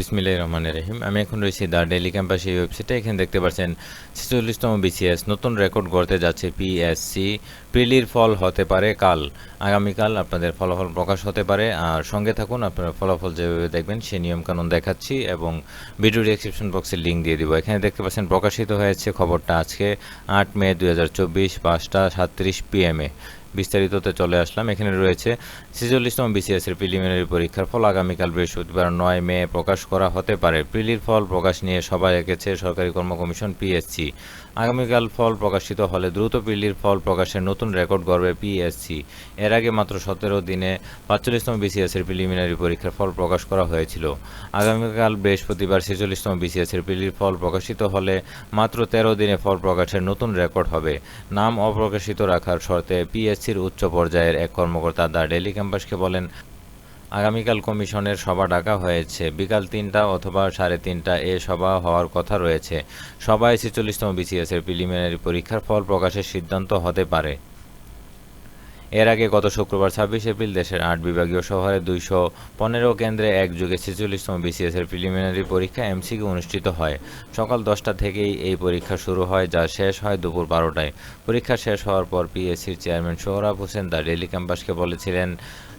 বিসমিল্লাহ রহমান রহিম। আমি এখন রয়েছি দ্য ডেলি ক্যাম্পাস, এই ওয়েবসাইটে। এখানে দেখতে পাচ্ছেন ছেচল্লিশতম বিসিএস নতুন রেকর্ড গড়তে যাচ্ছে পিএসসি প্রিলির ফল হতে পারে কাল। আগামীকাল আপনাদের ফলাফল প্রকাশ হতে পারে। আর সঙ্গে থাকুন, আপনারা ফলাফল যেভাবে দেখবেন সেই নিয়মকানুন দেখাচ্ছি এবং ভিডিও ডিসক্রিপশন বক্সে লিঙ্ক দিয়ে দিব। এখানে দেখতে পাচ্ছেন প্রকাশিত হয়েছে খবরটা আজকে, আট মে দু হাজার চব্বিশ পাঁচটা সাতত্রিশ পিএমে বিস্তারিততে চলে আসলাম। এখানে রয়েছে ছেচল্লিশতম বিসিএস এর প্রিলিমিনারি পরীক্ষার ফল। আগামীকাল বৃহস্পতিবার নয় মে প্রকাশ করা হতে পারে। প্রিলির ফল প্রকাশ নিয়ে সভায় এঁকেছে সরকারি কর্ম কমিশন পিএসসি। আগামীকাল ফল প্রকাশিত হলে দ্রুত প্রিলির ফল প্রকাশের নতুন রেকর্ড গড়বে পিএসসি। এর আগে মাত্র সতেরো দিনে পাঁচচল্লিশতম বিসিএস এর প্রিলিমিনারি পরীক্ষার ফল প্রকাশ করা হয়েছিল। আগামীকাল বৃহস্পতিবার ছেচল্লিশতম বিসিএস এর প্রিলির ফল প্রকাশিত হলে মাত্র তেরো দিনে ফল প্রকাশের নতুন রেকর্ড হবে। নাম অপ্রকাশিত রাখার শর্তে পিএসসির উচ্চ পর্যায়ের এক কর্মকর্তা দ্য ডেলি ক্যাম্পাসকে বলেন, আগামীকাল কমিশনের সভা ডাকা হয়েছে। বিকাল তিনটা অথবা সাড়ে তিনটা এ সভা হওয়ার কথা রয়েছে। সভায় ছেচল্লিশতম বিসিএসের প্রিলিমিনারি পরীক্ষার ফল প্রকাশের সিদ্ধান্ত হতে পারে। এর আগে গত শুক্রবার ছাব্বিশ এপ্রিল দেশের আট বিভাগীয় শহরে দুইশো পনেরো কেন্দ্রে একযোগে ছেচল্লিশতম বিসিএস এর প্রিলিমিনারি পরীক্ষা এমসিকিউ অনুষ্ঠিত হয়। সকাল দশটা থেকেই এই পরীক্ষা শুরু হয়, যা শেষ হয় দুপুর বারোটায়। পরীক্ষা শেষ হওয়ার পর পিএসসির chairman Sohrab Hossain the daily ক্যাম্পাসকে বলেছিলেন,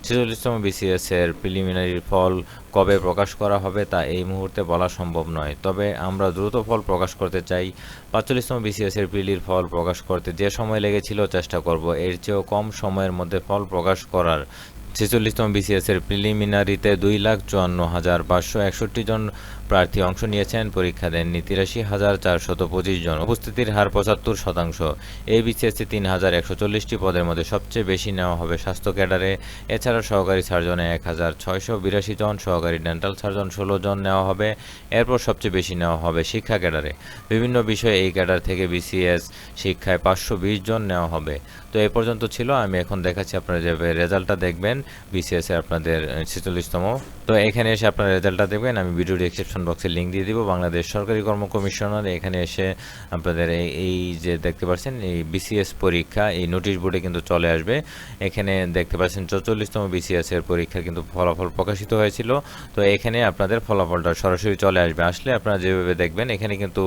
ছেচল্লিশতম বিসিএস এর প্রিলিমিনারি ফল কবে প্রকাশ করা হবে তা এই মুহূর্তে বলা সম্ভব নয়। তবে আমরা দ্রুত ফল প্রকাশ করতে চাই। পাঁচচল্লিশতম বিসিএস এর প্রিলির ফল প্রকাশ করতে যে সময় লেগেছিল চেষ্টা করব, এর চেয়েও কম সময়ের মধ্যে ফল প্রকাশ করার ছেচল্লিশতম বিসিএস এর প্রিলিমিনারিতে দুই লাখ চুয়ান্ন হাজার পাঁচশো একষট্টি জন প্রার্থী অংশ নিয়েছেন, পরীক্ষা দেননি তিরাশি হাজার চারশত পঁচিশ জন। উপস্থিতির হার পঁচাত্তর শতাংশ। এই বিসিএসসি তিন হাজার একশো চল্লিশটি পদের মধ্যে সবচেয়ে বেশি নেওয়া হবে স্বাস্থ্য ক্যাডারে। এছাড়া সহকারী সার্জনে এক হাজার ছয়শো বিরাশি জন, সহকারী ডেন্টাল সার্জন ষোলো জন নেওয়া হবে। এরপর সবচেয়ে বেশি নেওয়া হবে শিক্ষা ক্যাডারে। বিভিন্ন বিষয়ে এই ক্যাডার থেকে বিসিএস শিক্ষায় পাঁচশো বিশ জন নেওয়া হবে। তো এ পর্যন্ত ছিল, আমি এখন দেখাচ্ছি আপনারা যে রেজাল্টটা দেখবেন। বিসিএস আপনাদের ছেচল্লিশতম তো এখানে এসে আপনার রেজাল্টটা দেখবেন। আমি ভিডিও ডিসক্রিপশন বক্সে লিঙ্ক দিয়ে দিব। বাংলাদেশ সরকারি কর্ম কমিশনার এখানে এসে আপনাদের এই যে দেখতে পাচ্ছেন, এই বিসিএস পরীক্ষা, এই নোটিশ বোর্ডে কিন্তু চলে আসবে। এখানে দেখতে পাচ্ছেন, চৌচল্লিশতম বিসিএস এর পরীক্ষার কিন্তু ফলাফল প্রকাশিত হয়েছিল। তো এখানে আপনাদের ফলাফলটা সরাসরি চলে আসবে। আসলে আপনারা যেভাবে দেখবেন, এখানে কিন্তু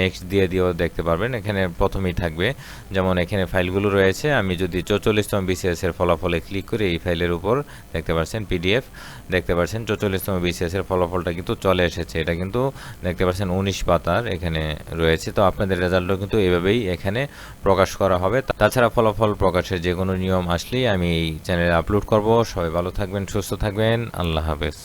নেক্সট দিয়ে দিয়েও দেখতে পারবেন। এখানে প্রথমেই থাকবে, যেমন এখানে ফাইলগুলো রয়েছে। আমি যদি চৌচল্লিশতম বিসিএস এর ফলাফলে ক্লিক করি, এই ফাইলের উপর দেখতে পাচ্ছেন পিডিএফ দেখতে পাচ্ছেন চৌচল্লিশতম বিসিএস এর ফলাফলটা কিন্তু চলে এসেছে। এটা কিন্তু দেখতে পাচ্ছেন উনিশ পাতার এখানে রয়েছে। তো আপনাদের রেজাল্টও কিন্তু এভাবেই এখানে প্রকাশ করা হবে। তাছাড়া ফলাফল প্রকাশের যে কোনো নিয়ম আসলেই আমি এই চ্যানেলে আপলোড করব। সবাই ভালো থাকবেন, সুস্থ থাকবেন। আল্লাহ হাফেজ।